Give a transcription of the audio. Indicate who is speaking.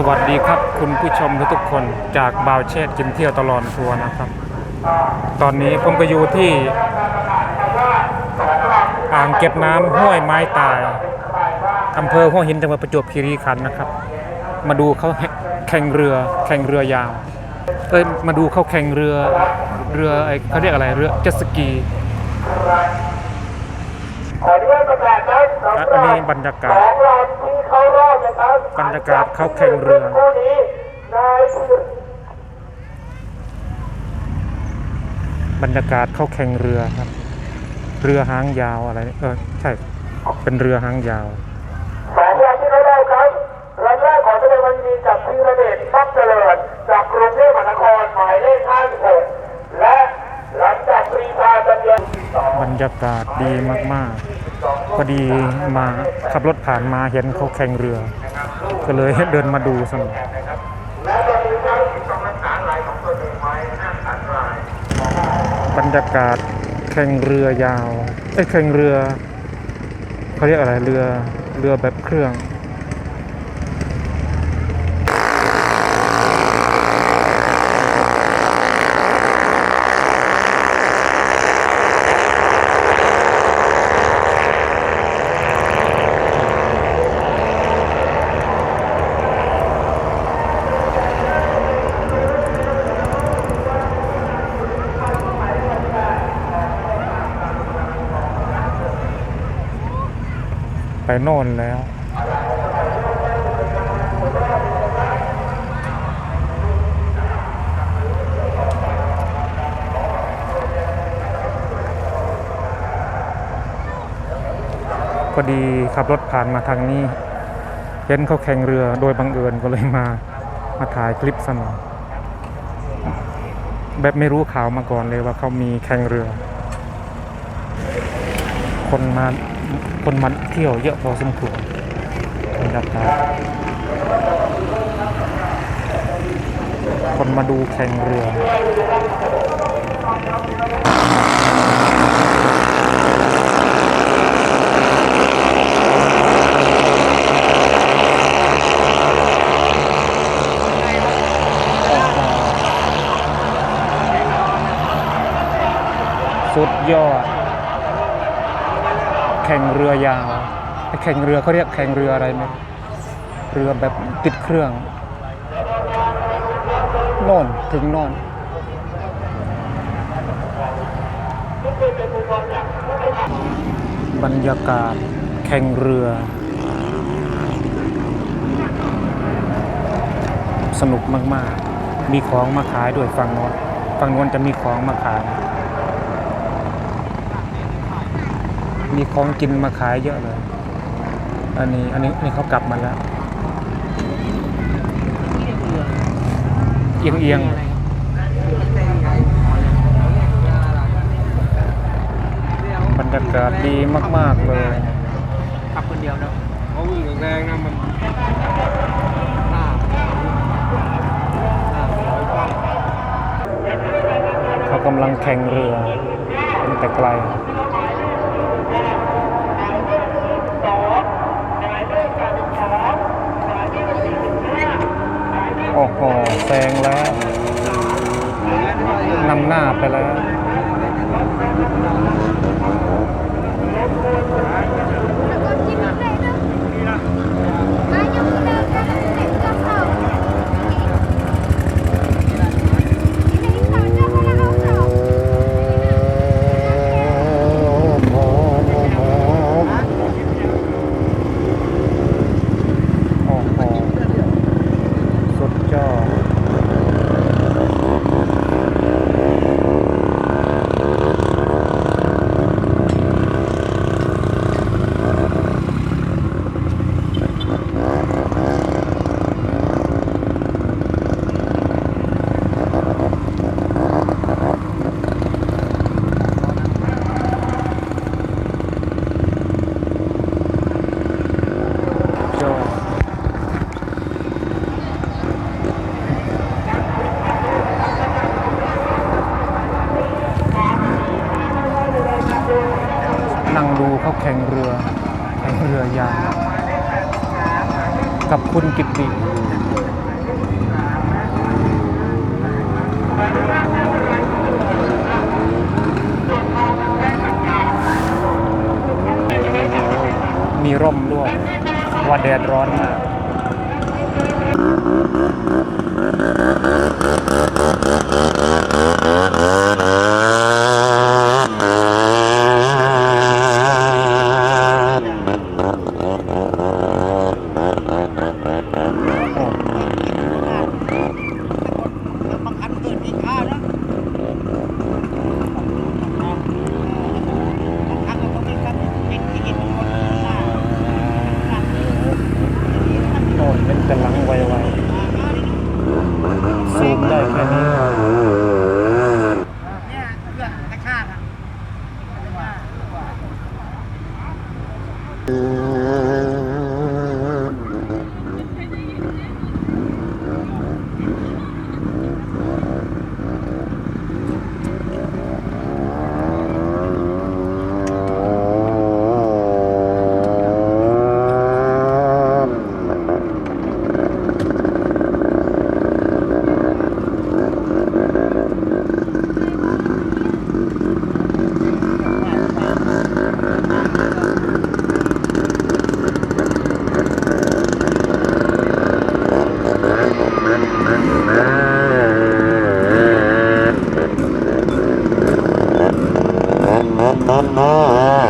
Speaker 1: สวัสดีครับคุณผู้ชมทุกๆคนจากบาวเชษกินเที่ยวตลอดทัวร์นะครับ ตอนนี้ผมก็อยู่ที่ อ่างเก็บน้ำห้วยไม้ตายอำเภอหัวหินจังหวัดประจวบคีรีขันธ์นะครับ มาดูเขาแข่งเรือแข่งเรือยาวเอ้ยมาดูเขาแข่งเรือเรือไอเขาเรียกอะไรเรือเจ็ตสกี
Speaker 2: ขออนุญาตประกาศนะสำหรับ
Speaker 1: อันนี้บรรยากาศ
Speaker 2: สองลำที่เข้ารอบ นะครับ
Speaker 1: บรรยากาศเขาแข่งเรือ
Speaker 2: คู่นี้นายสุด
Speaker 1: บรรยากาศเขาแข่งเรือครับ เรือหางยาวอะไรเออใช่ เป็นเรือหางยาว
Speaker 2: สองลำที่เข้ารอบครับลำแรกขอแสดงความยินดีกับพีระเดชทรัพย์เจริญจากกรุงเทพมหานครหมายเลข56และหลังจากปรีชาจันเย็นสอง
Speaker 1: บรรยากาศดีมากๆพอดีมาขับรถผ่านมาเห็นเขาแข่งเรือ ก็เลยเดินมาดูสัก
Speaker 2: ษาลายของตัวเองไว้ห้าม
Speaker 1: บรรยากาศแข่งเรือยาว เอ้ยแข่งเรือเขาเรียกอะไรเรือเรือแบบเครื่อง ไปโน่นแล้ว พอดีขับรถผ่านมาทางนี้ เห็นเขาแข่งเรือโดยบังเอิญก็เลยมา มาถ่ายคลิปสนอยแบบไม่รู้ข่าวมาก่อนเลยว่าเขามีแข่งเรือ คนมา คนมาเที่ยวเยอะพอสมควรบรรยากาศคนมาดูแข่งเรือสุดยอด แข่งเรือยาวแข่งเรือเขาเรียกแข่งเรืออะไรไหมเรือแบบติดเครื่องโน่นถึงโน่นบรรยากาศแข่งเรือ สนุกมาก ๆ มีของมาขายด้วยฝั่งโน้นฝั่งโน้นจะมีของมาขาย มีของกินมาขายเยอะเลย อันนี้อันนี้อันนี้เขากลับมาแล้ว เอียงเอียงบรรยากาศดีมาก ๆ เลย
Speaker 3: ขับคนเดียวเนาะเพราะวิ่งแรงๆนะมันหน้าหน้าร้อยกว่า
Speaker 1: เขากำลังแข่งเรือเป็นแต่ไกล อ้โหแซงแล้วนำหน้าไปแล้ว โอ้โห สุดยอด ยอด นั่งดูเขาแข่งเรือแข่งเรือยางกับคุณกิตติ กั
Speaker 3: นห
Speaker 1: ลังไวๆซูมได้แค่นี้
Speaker 3: คือ Oh, no.